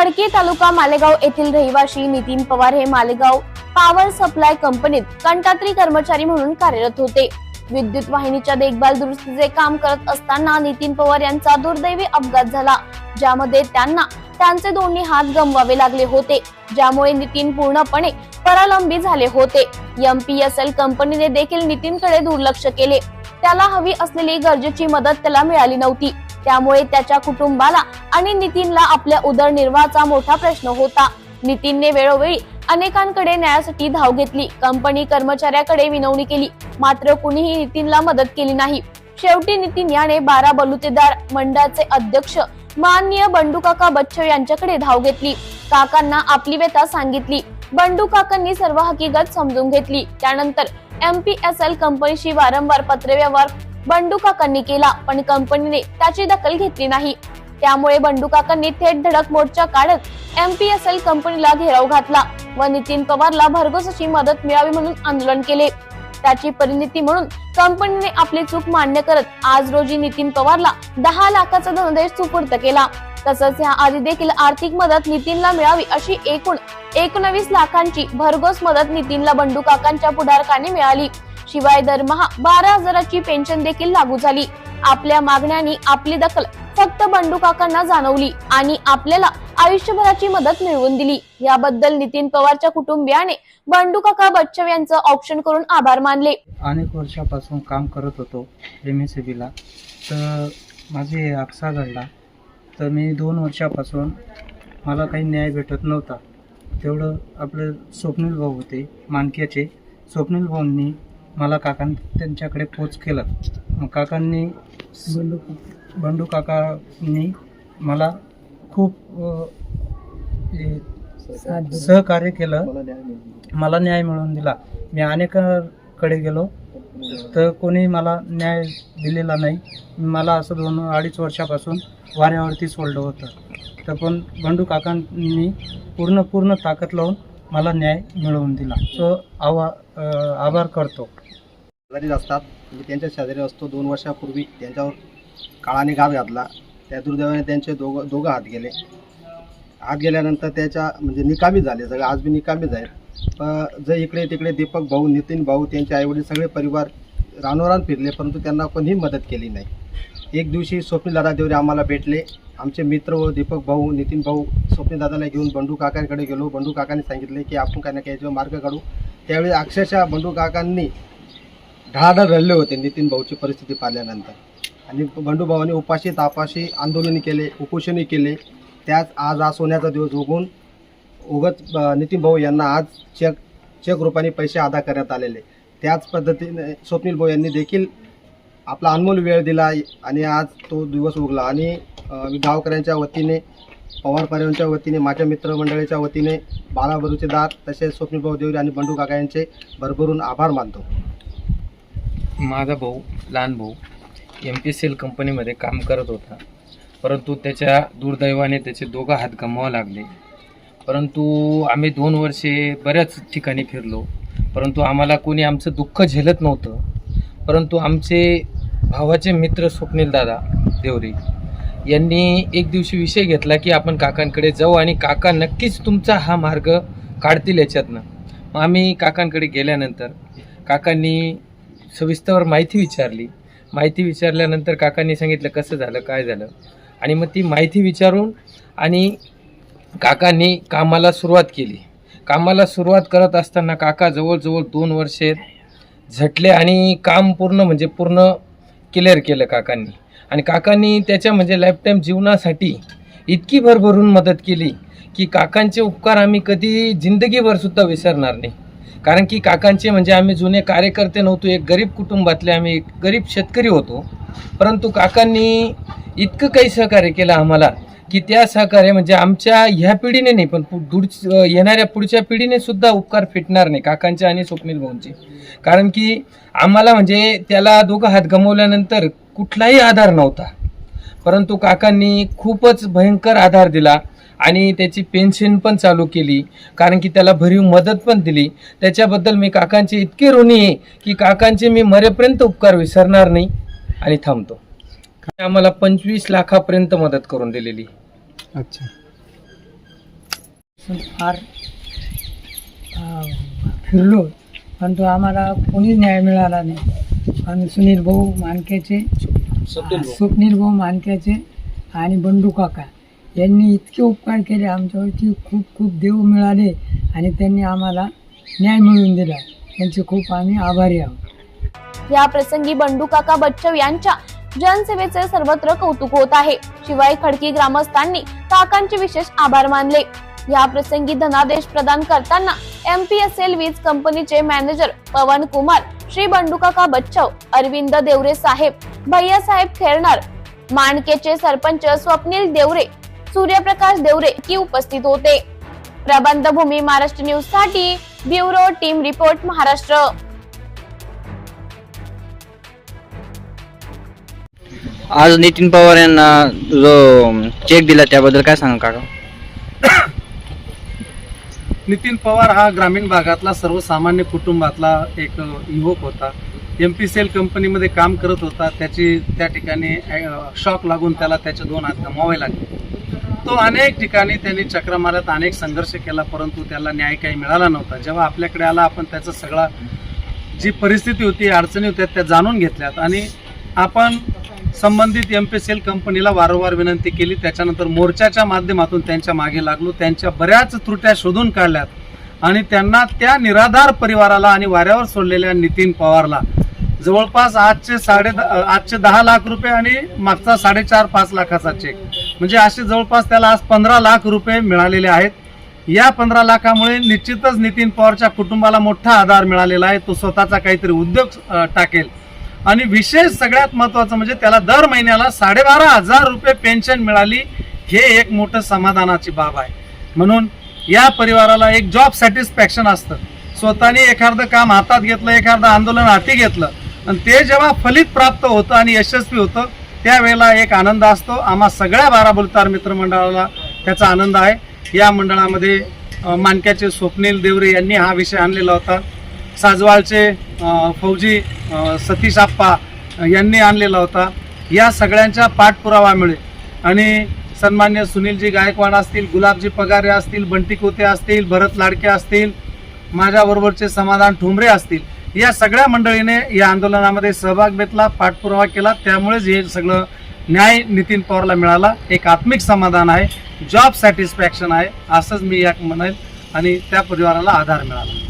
खडकी तालुका मालेगाव येथील रहिवाशी नितीन पवार हे मालेगाव पॉवर सप्लाय कंपनीत कंटात्री कर्मचारी म्हणून कार्यरत होते. विद्युत वाहिनीच्या देखभाल दुरुस्तीचे काम करत असताना नितीन पवार यांचा दुर्दैवी अपघात झाला ज्यामध्ये त्यांना त्यांचे दोन्ही हात गमवावे लागले होते ज्यामुळे नितीन पूर्णपणे परालंबी झाले होते. एमपीएसएल कंपनीने देखील नितीनकडे दुर्लक्ष केले. त्याला हवी असलेली गरजेची मदत त्याला मिळाली नव्हती. त्यामुळे त्याच्या कुटुंबाला आणि नितीनला आपल्या उदरनिर्वाहाचा मोठा प्रश्न होता. नितीनने वेळोवेळी अनेकांकडे न्यायासाठी धाव घेतली. कंपनी कर्मचाऱ्याकडे विनवणी केली. मात्र कुणीही नितीनला मदत केली नाही. शेवटी नितीन याने बारा बलुतेदार मंडळाचे अध्यक्ष माननीय बंडू काका बच्चव यांच्याकडे धाव घेतली. काकांना आपली व्यथा सांगितली. बंडू काकांनी सर्व हकीकत समजून घेतली. त्यानंतर एमपीएसएल कंपनीशी वारंवार पत्रव्यवहार बंडू काकांनी केला पण कंपनीने त्याची दखल घेतली नाही. त्यामुळे बंडू काकांनी थेट धडक मोर्चा काढत एमपीएसएल कंपनीला घेराव घातला व नितीन पवारला भरघोस अशी मदत मिळावी म्हणून आंदोलन केले. त्याची परिणिती म्हणून कंपनीने आपली चूक मान्य करत आज रोजी नितीन पवारला दहा लाखाचा धनादेश सुपूर्द केला. तसंच ह्या आधी देखील आर्थिक मदत नितीनला मिळावी अशी एकूण एकोणवीस लाखांची भरघोस मदत नितीनला बंडू काकांच्या पुढारकाने मिळाली. शिवाय दरमहा बारा हजाराची पेन्शन देखील लागू झाली. आपल्या मागण्यांनी आपली दखल फक्त बंडू काकांना जाणवली आणि आपल्याला आयुष्यभराची मदत मिळवून दिली. याबद्दल नितीन पवारच्या कुटुंबियाने बंडू काका बच्चव यांचं ऑप्शन करून आभार मानले. अनेक वर्षापासून काम करत होतो एम एस सी बीला तर माझे अपसा घडला. तर मी दोन वर्षापासून मला काही न्याय भेटत नव्हता. तेवढं आपले स्वप्नील भाऊ होते मानक्याचे. स्वप्नील भाऊंनी मला काकां त्यांच्याकडे पोच केलं. मग काकांनी बंडू बंडू काकांनी मला खूप हे, सहकार्य केलं. मला न्याय मिळवून दिला. मी अनेकांकडे गेलो. तर कोणी मला न्याय दिलेला नाही. मला असं दोन अडीच वर्षापासून वाऱ्यावरती सोडलं होतं. तर पण बंडू काकांनी पूर्ण पूर्ण ताकद लावून मला न्याय मिळवून दिला. सो आवा आभार करतो. शेजारीच असतात. म्हणजे मी त्यांच्या शेजारी असतो. दोन वर्षापूर्वी त्यांच्यावर काळाने घात घातला. त्या दुर्दैवाने त्यांचे दोघं दोघं हात गेले. हात गेल्यानंतर त्याच्या म्हणजे निकामी झाले. सगळे आज बी निकामी झाले जर इकडे तिकडे दीपक भाऊ नितीन भाऊ त्यांचे आईवडील सगळे परिवार रानोरान फिरले परंतु त्यांना कोणीही मदत केली नाही. एक दिवशी स्वप्नील दादा देवरे आम्हाला भेटले. आमचे मित्र व दीपक भाऊ नितीन भाऊ स्वप्नदादाला घेऊन बंडू काकांकडे गेलो. बंडू काकांनी सांगितले की आपण काय ना काय याच्यावर मार्ग काढू. त्यावेळी अक्षरशः बंडू काकांनी ढाढाढ रडले होते नितीन भाऊची परिस्थिती पाहिल्यानंतर. आणि बंडू भावाने उपाशी तापाशी आंदोलन केले उपोषणही केले. त्याच आज हा सोन्याचा दिवस उगून उगत नितीन भाऊ यांना आज चेक चेक रूपाने पैसे अदा करण्यात आलेले. त्याच पद्धतीने स्वप्नील भाऊ यांनी देखील आपला अनमोल वेळ दिला आणि आज तो दिवस उगला आणि मी गावकऱ्यांच्या वतीने पवार परिवारांच्या वतीने माझ्या मित्रमंडळीच्या वतीने बालाबरूचे दात तसेच स्वप्नभाऊ देवरी आणि बंडू काका यांचे भरभरून आभार मानतो. माझा भाऊ लहान भाऊ एम पी सी एल कंपनीमध्ये काम करत होता. परंतु त्याच्या दुर्दैवाने त्याचे दोघं हात गमवावे लागले. परंतु आम्ही दोन वर्षे बऱ्याच ठिकाणी फिरलो. परंतु आम्हाला कोणी आमचं दुःख झेलत नव्हतं. परंतु आमचे भावाचे मित्र स्वप्नील दादा देवरी यांनी एक दिवशी विषय घेतला की आपण काकांकडे जाऊ आणि काका नक्कीच तुमचा हा मार्ग काढतील याच्यातनं. मग आम्ही काकांकडे गेल्यानंतर काकांनी सविस्तर माहिती विचारली. माहिती विचारल्यानंतर काकांनी सांगितलं कसं झालं? काय झालं? आणि मग ती माहिती विचारून आणि काकांनी कामाला सुरुवात केली. कामाला सुरुवात करत असताना काका जवळजवळ दोन वर्षे झटले आणि काम पूर्ण म्हणजे पूर्ण क्लिअर केलं काकांनी. आणि काकांनी त्याच्या म्हणजे लाईफटाईम जीवनासाठी इतकी भरभरून मदत केली की काकांचे उपकार आम्ही कधी जिंदगीभर सुद्धा विसरणार नाही. कारण की काकांचे म्हणजे आम्ही जुने कार्यकर्ते नव्हतो एक गरीब कुटुंबातले आम्ही एक गरीब शेतकरी होतो. परंतु काकांनी इतकं काही सहकार्य केलं आम्हाला की त्या सहकार्य म्हणजे आमच्या ह्या पिढीने नाही पण पु- येणाऱ्या पुढच्या पिढीने सुद्धा उपकार फिटणार नाही काकांचे आणि स्वप्नील भाऊंचे. कारण की आम्हाला म्हणजे त्याला दोघं हात गमवल्यानंतर कुठलाही आधार नव्हता. परंतु काकांनी खूपच भयंकर आधार दिला आणि त्याची पेन्शन पण चालू केली कारण की त्याला भरीव मदत पण दिली. त्याच्याबद्दल मी काकांचे इतके ऋणी आहे की काकांचे मी मरेपर्यंत उपकार विसरणार नाही आणि थांबतो. आम्हाला पंचवीस लाखापर्यंत मदत करून दिलेली. अच्छा. फार अ, फिरलो परंतु आम्हाला कोणीच न्याय मिळाला नाही. आणि सुनील भाऊ मानक्याचे स्वप्नील भाऊ मानक्याचे आणि बंडू काका यांनी इतके उपकार केले आमच्यावरती खूप खूप देव मिळाले आणि त्यांनी आम्हाला न्याय मिळवून दिला. त्यांचे खूप आम्ही आभारी आहोत. या प्रसंगी बंडू काका बच्चव यांच्या जनसेवेचे सर्वत्र कौतुक होत आहे. शिवाय खडकी ग्रामस्थांनी काकांचे विशेष आभार मानले. या प्रसंगी धनादेश प्रदान करताना एमपीएसएल वीज कंपनीचे मॅनेजर पवन कुमार श्री बंडुकाका बच्चव अरविंद देवरे साहेब भैयासाहेब खेरणार माणकेचे सरपंच स्वप्नील देवरे सूर्यप्रकाश देवरे की उपस्थित होते. प्रबंधभूमी महाराष्ट्र न्यूजसाठी ब्युरो टीम रिपोर्ट महाराष्ट्र. आज नितीन पवार यांना जो चेक दिला त्याबद्दल काय सांगा काका? नितीन पवार हा ग्रामीण भागातला सर्वसामान्य कुटुंबातला एक युवक होता. एम पी सी एल कंपनीमध्ये काम करत होता. त्याची त्या ठिकाणी शॉक लागून त्याला त्याचे दोन हात गमावे लागले. तो अनेक ठिकाणी त्यांनी चक्र मारत अनेक संघर्ष केला परंतु त्याला न्याय काही मिळाला नव्हता. जेव्हा आपल्याकडे आला आपण त्याचा सगळा जी परिस्थिती होती अडचणी होत्या त्या जाणून घेतल्यात. आणि आपण संबंधित एम पी सी एल कंपनीला वारंवार विनंती केली. त्याच्यानंतर मोर्चाच्या माध्यमातून त्यांच्या मागे लागलो. त्यांच्या बऱ्याच त्रुट्या शोधून काढल्यात. आणि त्यांना त्या निराधार परिवाराला आणि वाऱ्यावर सोडलेल्या नितीन पवारला. जवळपास आजचे साडे द- आजचे दहा लाख रुपये आणि मागचा साडेचार पाच लाखाचा चेक म्हणजे असे जवळपास त्याला आज पंधरा लाख रुपये मिळालेले आहेत. या पंधरा लाखामुळे निश्चितच नितीन पवारच्या कुटुंबाला मोठा आधार मिळालेला आहे. तो स्वतःचा काहीतरी उद्योग टाकेल. आणि विशेष सगळ्यात महत्वाचं म्हणजे त्याला दर महिन्याला साडेबारा हजार रुपये पेन्शन मिळाली हे एक मोठं समाधानाची बाब आहे. म्हणून या परिवाराला एक जॉब सॅटिस्फॅक्शन असतं. स्वतःने एखादं काम हातात घेतलं एखादं आंदोलन हाती घेतलं आणि ते जेव्हा फलित प्राप्त होतं आणि यशस्वी होतं त्यावेळेला एक आनंद असतो. आम्हा सगळ्या बारा बोलतार मित्रमंडळाला त्याचा आनंद आहे. या मंडळामध्ये मानक्याचे स्वप्नील देवरे यांनी हा विषय आणलेला होता. साजवाळचे फौजी सतीश आप्पा यांनी आणलेला होता. या सगळ्यांच्या पाठपुराव्यामुळे आणि सन्मान्य सुनीलजी गायकवाड असतील गुलाबजी पगारे असतील बंटी कोते असतील भरत लाडके असतील माझ्याबरोबरचे समाधान ठुमरे असतील या सगळ्या मंडळीने या आंदोलनामध्ये सहभाग घेतला पाठपुरावा केला. त्यामुळेच हे सगळं न्याय नितीन पवारला मिळाला. एक आत्मिक समाधान आहे जॉब सॅटिस्फॅक्शन आहे असंच मी या म्हणेल. आणि त्या परिवाराला आधार मिळाला.